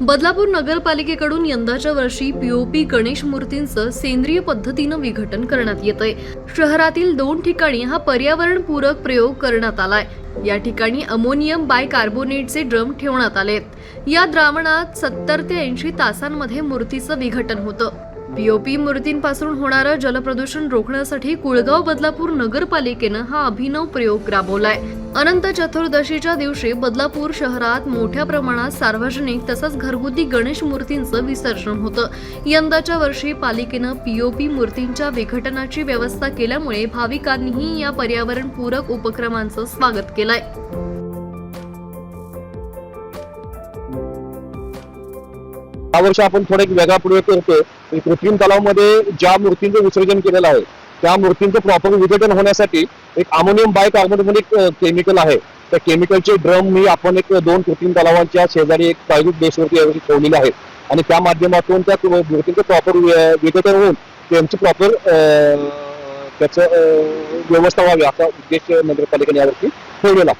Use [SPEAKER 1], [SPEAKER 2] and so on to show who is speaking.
[SPEAKER 1] बदलापूर नगरपालिकेकडून यंदाच्या वर्षी पीओपी गणेश मूर्तींचं सेंद्रिय पद्धतीनं विघटन करण्यात येतंय. शहरातील दोन ठिकाणी हा पर्यावरणपूरक प्रयोग करण्यात आलाय. या ठिकाणी अमोनियम बायकार्बोनेटचे ड्रम ठेवण्यात आलेत. या द्रावणात सत्तर ते ऐंशी तासांमध्ये मूर्तीचं विघटन होतं. पीओपी मूर्तींपासून होणारं जलप्रदूषण रोखण्यासाठी कुळगाव बदलापूर नगरपालिकेनं हा अभिनव प्रयोग राबवलाय. अनंत चतुर्दशीच्या दिवशी बदलापूर शहरात मोठ्या प्रमाणात सार्वजनिक तसंच घरगुती गणेश मूर्तींचं विसर्जन होतं. यंदाच्या वर्षी पालिकेनं पीओपी मूर्तींच्या विघटनाची व्यवस्था केल्यामुळे भाविकांनीही या पर्यावरणपूरक उपक्रमांचं स्वागत केलंय.
[SPEAKER 2] यावर्षी आपण थोडं एक वेगळा प्रयोग करतोय. कृत्रिम तलावमध्ये ज्या मूर्तींचं विसर्जन केलेलं आहे त्या मूर्तींचं प्रॉपर विघटन होण्यासाठी एक अमोनियम बायकार्बोनेट एक केमिकल आहे. त्या केमिकलचे ड्रम मी आपण एक दोन कृत्रिम तलावांच्या शेजारी एक प्रायव्हेट बेसवरती यावर्षी ठेवलेले आहेत आणि त्या माध्यमातून त्या मूर्तींचं प्रॉपर विघटन होऊन त्यांची प्रॉपर त्याचं व्यवस्था व्हावी असा उद्देश नगरपालिकेने यावरती ठेवलेला